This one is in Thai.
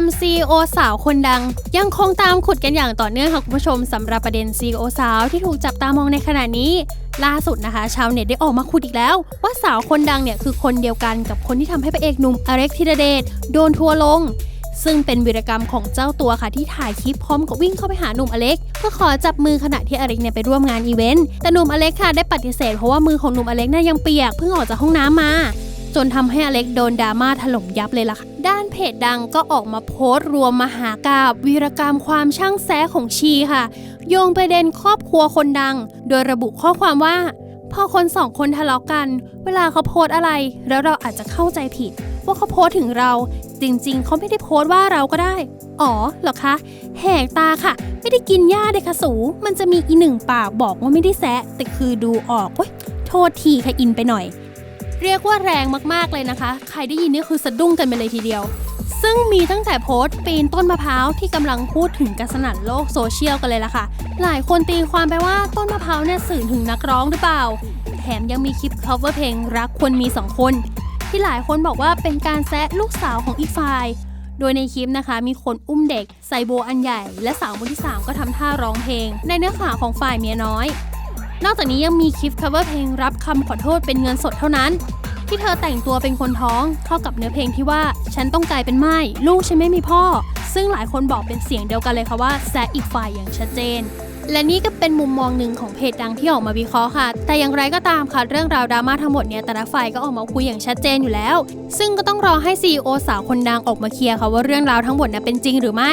ม CEO สาวคนดัง ยังคงตามขุดกันอย่างต่อเนื่องค่ะคุณผู้ชมสำหรับประเด็น CEO สาวที่ถูกจับตามองในขณะนี้ ล่าสุดนะคะ ชาวเน็ตได้ออกมาขุดอีกแล้ว ว่าสาวคนดังเนี่ยคือคนเดียวกันกับคนที่ทำให้พระเอกหนุ่มอเล็กธีรเดชโดนทัวลงซึ่งเป็นวีรกรรมของเจ้าตัวค่ะที่ถ่ายคลิปพร้อมกับวิ่งเข้าไปหาหนุ่มอเล็กเพื่อขอจับมือขณะที่อเล็กเนี่ยไปร่วมงานอีเวนต์แต่หนุ่มอเล็กค่ะได้ปฏิเสธเพราะว่ามือของหนุ่มอเล็กเนี่ยยังเปียกเพิ่งออกจากห้องน้ำมา จนทำให้อเล็กโดนดราม่าถล่มยับเลยล่ะค่ะ เพจดังก็ออกมาโพสต์รวมมหากาบวีรกรรมความช่างแซของชีค่ะ โยงประเด็นครอบครัวคนดัง โดยระบุข้อความว่า พอคนสองคนทะเลาะกัน เวลาเขาโพสต์อะไร แล้วเราอาจจะเข้าใจผิด ว่าเขาโพสต์ถึงเรา จริงๆ เขาไม่ได้โพสต์ว่าเราก็ได้ อ๋อเหรอคะแหกตาค่ะ ไม่ได้กินหญ้าเด็กค่ะสู มันจะมีอีหนึ่งปากบอกว่าไม่ได้แซะแต่คือดูออกเว้ยโทษทีค่ะอินไปหน่อย เรียกว่าแรงมากๆเลยนะคะ ใครได้ยินนี่คือสะดุ้งกันไปเลยทีเดียว ซึ่งมีตั้งแต่โพสต์ปีนต้นมะพร้าวที่กำลังพูดถึงกันสนั่นโลกโซเชียลกันเลยล่ะค่ะ หลายคนตีความไปว่าต้นมะพร้าวเนี่ยสื่อถึงนักร้องหรือเปล่า แถมยังมีคลิป cover เพลงรักควรมีสองคน ที่หลายคนบอกว่าเป็นการแซะลูกสาวของอีกฝ่ายโดยในคลิปนะคะมีคนอุ้มเด็กใส่โบอันใหญ่ และสาวคนที่ 3 ก็ทำท่าร้องเพลง ในเนื้อหาของฝ่ายเมียน้อย นอกจากนี้ยังมีคลิป cover เพลงรับคำขอโทษเป็นเงินสดเท่านั้น ที่เธอแต่งตัวเป็นคนท้องเข้ากับเนื้อเพลงที่ว่า ฉันต้องกลายเป็นไม้ลูกฉันไม่มีพ่อ ซึ่งหลายคนบอกเป็นเสียงเดียวกันเลยค่ะว่าแซะอีกฝ่ายอย่างชัดเจนและนี่ก็เป็นมุมมองหนึ่งของเพจดังที่ออกมาวิเคราะห์ค่ะ แต่อย่างไรก็ตามค่ะ เรื่องราวดราม่าทั้งหมดเนี่ยแต่ละฝ่ายก็ออกมาคุยอย่างชัดเจนอยู่แล้ว ซึ่งก็ต้องรอให้ CEO สาวคนดังออกมาเคลียร์ค่ะว่าเรื่องราวทั้งหมดนี่ยเป็นจริงหรือไม่